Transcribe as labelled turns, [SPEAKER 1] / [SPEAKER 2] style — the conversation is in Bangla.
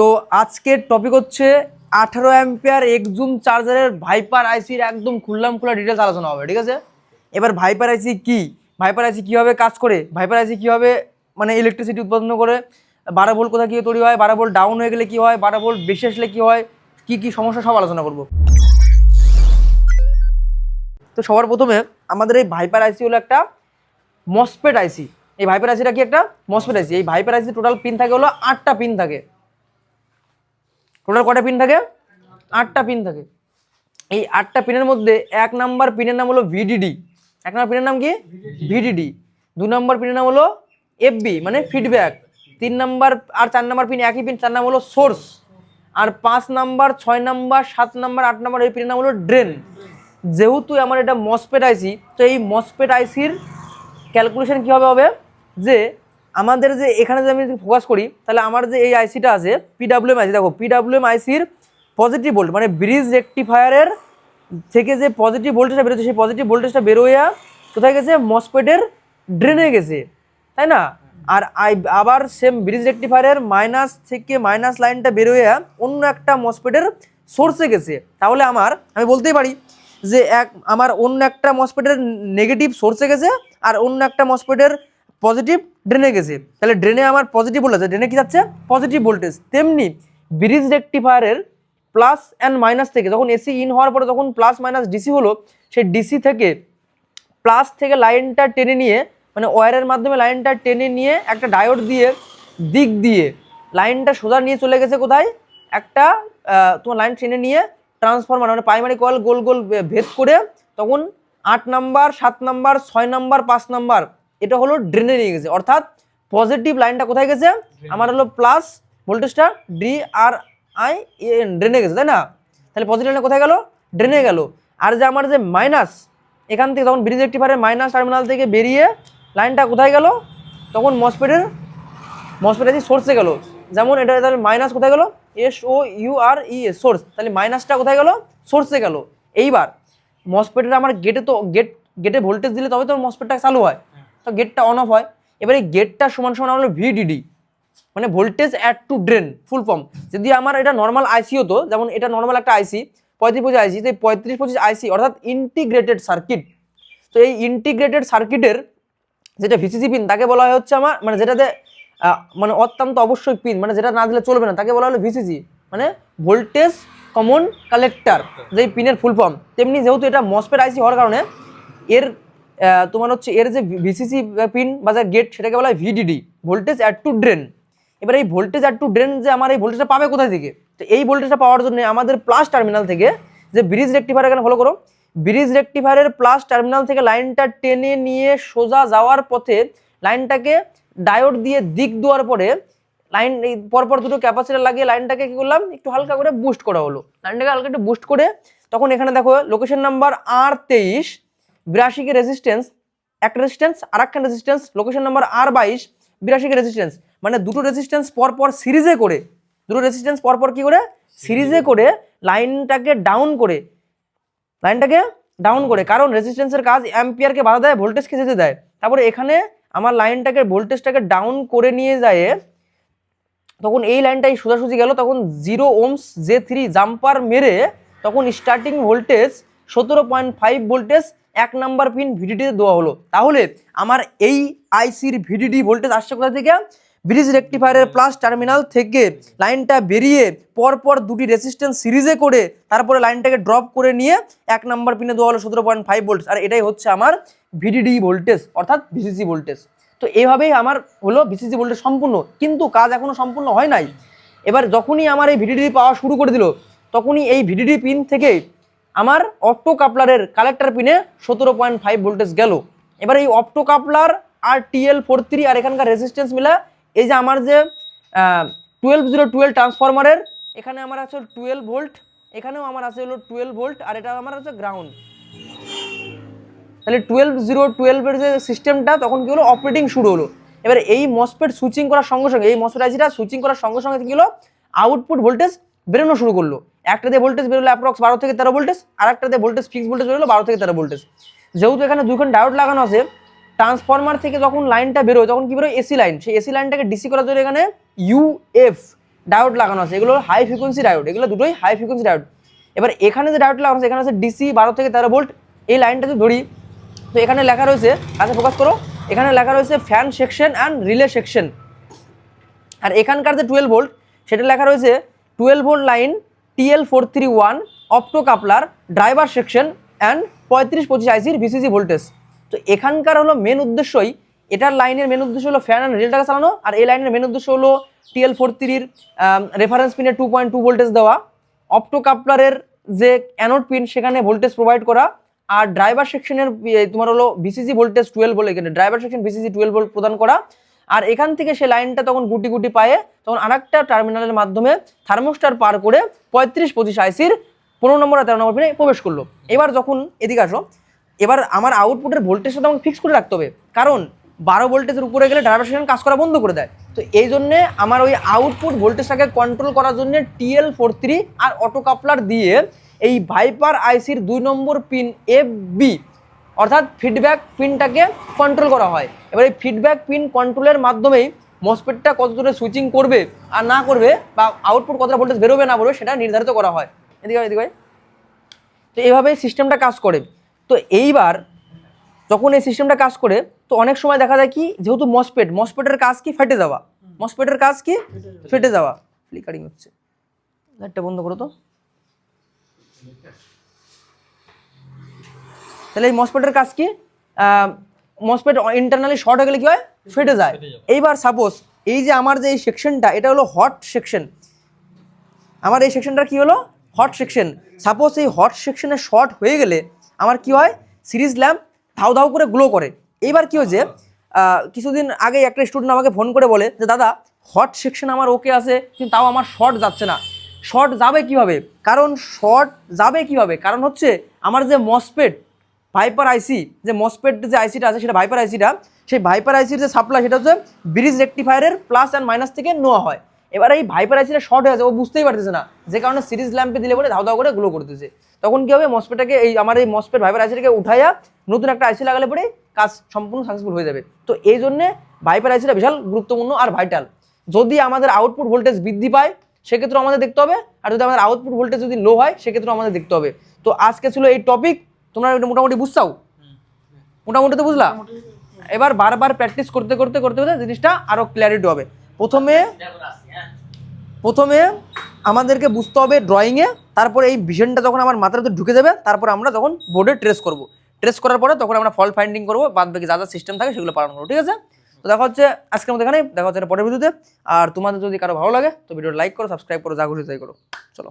[SPEAKER 1] তো আজকের টপিক হচ্ছে আঠারো অ্যাম্পিয়ার একজুম চার্জারের ভাইপার আইসির একদম খুললাম খোলা ডিটেলস আলোচনা হবে, ঠিক আছে? এবার ভাইপার আইসি কি? ভাইপার আইসি কীভাবে কাজ করে? ভাইপার আইসি কীভাবে মানে ইলেকট্রিসিটি উৎপাদন করে? বারো ভোল্ট কোথায় কী তৈরি হয়? বারো ভোল্ট ডাউন হয়ে গেলে কী হয়? বারো ভোল্ট বেশি আসলে কী হয়? কী কী সমস্যা সব আলোচনা করব। তো সবার প্রথমে আমাদের এই ভাইপার আইসি হলো একটা মসপেট আইসি এই ভাইপার আইসিটা কি একটা? মসপেট আইসি এই ভাইপার আইসি টোটাল পিন থাকে হলো আটটা পিন থাকে। টোটাল কটা পিন থাকে? আটটা পিন থাকে। এই আটটা পিনের মধ্যে এক নাম্বার পিনের নাম হলো ভিডিডি এক নাম্বার পিনের নাম কি? ভিডিডি দু নম্বর পিনের নাম হলো এফবি মানে ফিডব্যাক তিন নাম্বার আর চার নাম্বার পিন একই পিন চার নাম হলো সোর্স আর পাঁচ নাম্বার, ছয় নাম্বার, সাত নাম্বার, আট নাম্বার, এই পিনের নাম হলো ড্রেন যেহেতু আমার এটা মসপেট আইসি তো এই মসপেট আইসির ক্যালকুলেশন কীভাবে হবে? যে আমাদের যে এখানে যে আমি ফোকাস করি, তাহলে আমার যে এই আইসিটা আছে পিডাব্লিউএম আইসি দেখো পিডাব্লিউএম আইসির পজিটিভ ভোল্ট মানে ব্রিজ রেকটিফায়ারের থেকে যে পজিটিভ ভোল্টেজটা বেরোচ্ছে, সেই পজিটিভ ভোল্টেজটা বেরোয়া কোথায় গেছে? মসপেটের ড্রেনে গেছে। তাই না? আর আই আবার সেম ব্রিজ রেকটিফায়ারের মাইনাস থেকে মাইনাস লাইনটা বেরোয়া অন্য একটা মসপেটের সোর্সে গেছে। তাহলে আমার, আমি বলতেই পারি যে এক, আমার অন্য একটা মসপেটের নেগেটিভ সোর্সে গেছে আর অন্য একটা মসপেটের পজিটিভ ড্রেনে গেছে। তাহলে ড্রেনে আমার পজিটিভ ভোল্টেজ ড্রেনে কি যাচ্ছে? পজিটিভ ভোল্টেজ তেমনি ব্রিজ রেকটিফায়ারের প্লাস অ্যান্ড মাইনাস থেকে যখন এসি ইন হওয়ার পরে যখন প্লাস মাইনাস ডিসি হলো, সেই ডিসি থেকে প্লাস থেকে লাইনটা টেনে নিয়ে মানে ওয়্যারের মাধ্যমে লাইনটা টেনে নিয়ে একটা ডায়োড দিয়ে দিক দিয়ে লাইনটা সোজা নিয়ে চলে গেছে কোথায়? একটা তোমার লাইন টেনে নিয়ে ট্রান্সফরমার মানে প্রাইমারি কয়েল গোল গোল ভেদ করে তখন আট নাম্বার সাত নাম্বার ছয় নাম্বার পাঁচ নাম্বার এটা হলো ড্রেনে নিয়ে গেছে অর্থাৎ পজিটিভ লাইনটা কোথায় গেছে? আমার হলো প্লাস ভোল্টেজটা ডি আর আই ড্রেনে গেছে তাই না? তাহলে পজিটিভ লাইনটা কোথায় গেল? ড্রেনে গেল। আর যে আমার যে মাইনাস এখান থেকে তখন ব্রিজ রেক্টিফায়ারের মাইনাস টার্মিনাল থেকে বেরিয়ে লাইনটা কোথায় গেল? তখন মসপেটের মসপেট আছে সোর্সে গেল। যেমন এটা তাহলে মাইনাস কোথায় গেল? S O U R C E source তাহলে মাইনাসটা কোথায় গেল? সোর্সে গেল। এইবার মসপেটের আমার গেটে তো গেট গেটে ভোল্টেজ দিলে তবে তো মসপেটটা চালু হয়। তো গেটটা অন অফ হয়। এবার এই গেটটা সমান সমান হলো ভিডিডি মানে voltage add to drain full form যদি আমার এটা নর্মাল আইসি হতো, যেমন এটা নর্মাল একটা আইসি পঁয়ত্রিশ পঁচিশ আইসি তো পঁয়ত্রিশ পঁচিশ আইসি অর্থাৎ ইন্টিগ্রেটেড সার্কিট তো এই ইন্টিগ্রেটেড সার্কিটের যেটা ভিসিসি পিন তাকে বলা হয় হচ্ছে আমার মানে যেটাতে মানে অত্যন্ত অবশ্যই পিন মানে যেটা না দিলে চলবে না, তাকে বলা হলো ভিসিসি মানে ভোল্টেজ কমন কালেক্টর যেই পিনের ফুল ফর্ম তেমনি যেহেতু এটা মসপেট আইসি হওয়ার কারণে, এর তোমার হচ্ছে এর যে ভিসিসি পিন বা যে গেট সেটাকে বলা হয় VDD voltage add to drain এবার এই ভোল্টেজ অ্যাড টু ড্রেন যে আমার এই ভোল্টেজটা পাবে কোথায় থেকে? তো এই ভোল্টেজটা পাওয়ার জন্য আমাদের প্লাস টার্মিনাল থেকে যে ব্রিজ রেক্টিফায়ার এখানে ফলো করো। ব্রিজ রেক্টিফায়ারের প্লাস টার্মিনাল থেকে লাইনটা টেনে নিয়ে সোজা যাওয়ার পথে লাইনটাকে ডায়োড দিয়ে দিক দেওয়ার পরে লাইন এই পরপর দুটো ক্যাপাসিটার লাগিয়ে লাইনটাকে কী করলাম? একটু হালকা করে বুস্ট করা হলো। লাইনটাকে হালকা একটু বুস্ট করে তখন এখানে দেখো লোকেশন নাম্বার আর তেইশ বিরাশিকে রেজিস্ট্যান্স একটা রেজিস্ট্যান্স আর একটা রেজিস্ট্যান্স লোকেশন নাম্বার আর বাইশ বিরাশিকে রেজিস্ট্যান্স মানে দুটো রেজিস্ট্যান্স পরপর সিরিজে করে দুটো রেজিস্ট্যান্স পরপর কি করে? সিরিজে করে লাইনটাকে ডাউন করে লাইনটাকে ডাউন করে কারণ রেজিস্ট্যান্সের কাজ অ্যাম্পিয়ারকে বাধা দেয় ভোল্টেজকে যেতে দেয়। তারপরে এখানে আমার লাইনটাকে ভোল্টেজটাকে ডাউন করে নিয়ে যায় তখন এই লাইনটাই সোজাসুজি গেল তখন zero ohms J three jumper মেরে তখন স্টার্টিং ভোল্টেজ সতেরো পয়েন্ট ফাইভ ভোল্টেজ এক নাম্বার পিন ভিডিডিতে দেওয়া হলো। তাহলে আমার এই আইসির ভিডিডি ভোল্টেজ আসছে কোথা থেকে? ব্রিজ রেক্টিফায়ারের প্লাস টার্মিনাল থেকে লাইনটা বেরিয়ে পরপর দুটি রেসিস্ট্যান্স সিরিজে করে তারপরে লাইনটাকে ড্রপ করে নিয়ে এক নাম্বার পিনে দেওয়া হলো সতেরো পয়েন্ট ফাইভ ভোল্ট আর এটাই হচ্ছে আমার ভিডিডি ভোল্টেজ অর্থাৎ ভিসিসি ভোল্টেজ তো এভাবেই আমার হলো ভিসিসি ভোল্টেজ সম্পূর্ণ, কিন্তু কাজ এখনও সম্পূর্ণ হয় নাই। এবার যখনই আমার এই ভিডিডি পাওয়া শুরু করে দিল, তখনই এই ভিডিডি পিন থেকে আমার অপটো কাপলারের কালেক্টার পিনে সতেরো পয়েন্ট ফাইভ ভোল্টেজ গেল। এবার এই অপটো কাপলার আর টিএল ফোর থ্রি আর এখানকার রেজিস্ট্যান্স মিলে, এই যে আমার যে টুয়েলভ জিরো টুয়েলভ ট্রান্সফরমারের এখানে আমার আছে টুয়েলভ ভোল্ট এখানেও আমার আছে হলো টুয়েলভ ভোল্ট আর এটা আমার আছে গ্রাউন্ড তাহলে টুয়েলভ জিরো টুয়েলভের যে সিস্টেমটা তখন কি হলো? অপারেটিং শুরু হলো। এবার এই মসপেট সুইচিং করার সঙ্গে সঙ্গে, এই মসপেট আইসিটা সুইচিং করার সঙ্গে সঙ্গে কি হলো? আউটপুট ভোল্টেজ বেরোনো শুরু করল। একটা দিয়ে ভোল্টেজ বেরোলো অ্যাপ্রক্স বারো থেকে তেরো ভোল্টেজ আর একটা দিয়ে ভোল্টেজ ফিক্স ভোল্টেজ বেরোলো বারো থেকে তেরো ভোল্টেজ যেহেতু এখানে দুখান ডায়োড লাগানো আছে ট্রান্সফরমার থেকে যখন লাইনটা বেরোয়, তখন কি বেরোয়? এসি লাইন সেই এসি লাইনটাকে ডিসি করার জন্য এখানে ইউএফ ডায়োড লাগানো আছে। এগুলো হাই ফ্রিকোয়েন্সি ডায়োড এগুলো দুটোই হাই ফ্রিকোয়েন্সি ডায়োড এবার এখানে যে ডায়োড লাগানো আছে, এখানে আছে ডিসি বারো থেকে তেরো ভোল্ট এই লাইনটা যদি ধরি, তো এখানে লেখা রয়েছে, কাছে ফোকাস করো, এখানে লেখা রয়েছে fan section and relay section আর এখানকার যে টুয়েলভ ভোল্ট সেটা লেখা রয়েছে twelve volt line TL four three one opto coupler driver section and পঁয়ত্রিশ পঁচিশ আইসির ভিসিসি ভোল্টেজ তো এখানকার হলো মেন উদ্দেশ্যই, এটার লাইনের মেন উদ্দেশ্য হলো ফ্যান অ্যান্ড রিলটাকে চালানো, আর এই লাইনের মেন উদ্দেশ্য হলো টিএল ফোর থ্রির রেফারেন্স পিনে টু পয়েন্ট টু ভোল্টেজ দেওয়া। অপটো কাপলারের যে অ্যানোড পিন সেখানে ভোল্টেজ প্রোভাইড করা। আর ড্রাইভার সেকশনের তোমার হলো ভিসিসি ভোল্টেজ টুয়েলভ বলে এখানে driver section VCC twelve volt প্রদান করা। আর এখান থেকে সে লাইনটা তখন গুটি গুটি পায়ে তখন আরেকটা টার্মিনালের মাধ্যমে থার্মোস্টার পার করে পঁয়ত্রিশ পঁচিশ আইসির পনেরো নম্বর আর তেরো নম্বর পিনে প্রবেশ করল। এবার যখন এদিকে আসো, এবার আমার আউটপুটের ভোল্টেজটা তো আমাকে ফিক্স করে রাখতে হবে। কারণ বারো ভোল্টেজের উপরে গেলে ড্রাইভার সেকশন কাজ করা বন্ধ করে দেয়। তো এই জন্যে আমার ওই আউটপুট ভোল্টেজটাকে কন্ট্রোল করার জন্য টিএল ফোর থ্রি আর অটো কাপলার দিয়ে এই ভাইপার আইসির দুই নম্বর পিন এফ বি অর্থাৎ ফিডব্যাক পিনটাকে কন্ট্রোল করা হয়। এবার এই ফিডব্যাক পিন কন্ট্রোলের মাধ্যমেই মসপেটটা কত দূরে সুইচিং করবে আর না করবে বা আউটপুট কতটা ভোল্টেজ বেরোবে না বেরোবে সেটা নির্ধারিত করা হয়। এদিকে এদিকে। তো এইভাবে সিস্টেমটা কাজ করে। তো এইবার যখন এই সিস্টেমটা কাজ করে, তো অনেক সময় দেখা যায় কি, যেহেতু মসপেট মসপেটের কাজ কি ফেটে যাওয়া? মসপেটের কাজ কি? ফেটে যাওয়া। ফ্লিকারিং হচ্ছে। লাইটটা বন্ধ করো তো। তাহলে এই মসপেটের কাজ কি? মসপেট ইন্টারনালি শর্ট হয়ে গেলে কি হয়? ফেটে যায়। এইবার সাপোজ এই যে আমার যে এই সেকশনটা এটা হলো হট সেকশন আমার এই সেকশনটা কি হলো? হট সেকশন সাপোজ এই হট সেকশনে শর্ট হয়ে গেলে আমার কি হয়? সিরিজ ল্যাম্প ধাউ ধাউ করে গ্লো করে। এইবার কি হয়েছে? কিছুদিন আগে একটা স্টুডেন্ট আমাকে ফোন করে বলে যে দাদা হট সেকশন আমার ওকে আছে কিন্তু তাও আমার শর্ট যাচ্ছে না। শর্ট যাবে কীভাবে? কারণ শর্ট যাবে কীভাবে? কারণ হচ্ছে আমার যে মসপেট ভাইপার আইসি যে মসপেট যে আইসিটা আছে, সেটা ভাইপার আইসিটা সেই ভাইপার আইসির যে সাপ্লাই সেটা হচ্ছে ব্রিজ রেকটিফায়ারের প্লাস অ্যান্ড মাইনাস থেকে নেওয়া হয়। এবার এই ভাইপার আইসিটা শর্ট হয়ে আছে, ও বুঝতেই পারতেছে না, যে কারণে সিরিজ ল্যাম্পে দিলে পরে ধাও করে গ্লো করতেছে। তখন কি হবে মসপেটাকে এই আমার এই মসপেট ভাইপার আইসিটাকে উঠাইয়া নতুন একটা আইসি লাগালে পরে কাজ সম্পূর্ণ সাকসেসফুল হয়ে যাবে। তো এই জন্যে ভাইপার আইসিটা বিশাল গুরুত্বপূর্ণ আর ভাইটাল যদি আমাদের আউটপুট ভোল্টেজ বৃদ্ধি পায় সেক্ষেত্রে আমাদের দেখতে হবে, আর যদি আমাদের আউটপুট ভোল্টেজ যদি লো হয় সেক্ষেত্রে আমাদের দেখতে হবে। তো আজকে ছিল এই টপিক তোমরা মোটামুটি বুঝছাও? মোটামুটি তো বুঝলা? এবার বারবার প্র্যাকটিস করতে করতে করতে করতে জিনিসটা আরও ক্ল্যারিটি হবে। প্রথমে প্রথমে আমাদেরকে বুঝতে হবে ড্রয়িংয়ে তারপরে এই ভিশনটা যখন আমার মাথার মধ্যে ঢুকে যাবে, তারপর আমরা তখন বোর্ডে ট্রেস করব। ট্রেস করার পরে তখন আমরা ফল ফাইন্ডিং করব বাদ বাকি যা যা সিস্টেম থাকে সেগুলো পালন করব, ঠিক আছে? তো দেখা হচ্ছে আজকের মধ্যে এখানে দেখা হচ্ছে পরের ভিডিওতে আর তোমাদের যদি কারও ভালো লাগে, তো ভিডিওটা লাইক করো সাবস্ক্রাইব করো, যা খুশি তাই করো। চলো।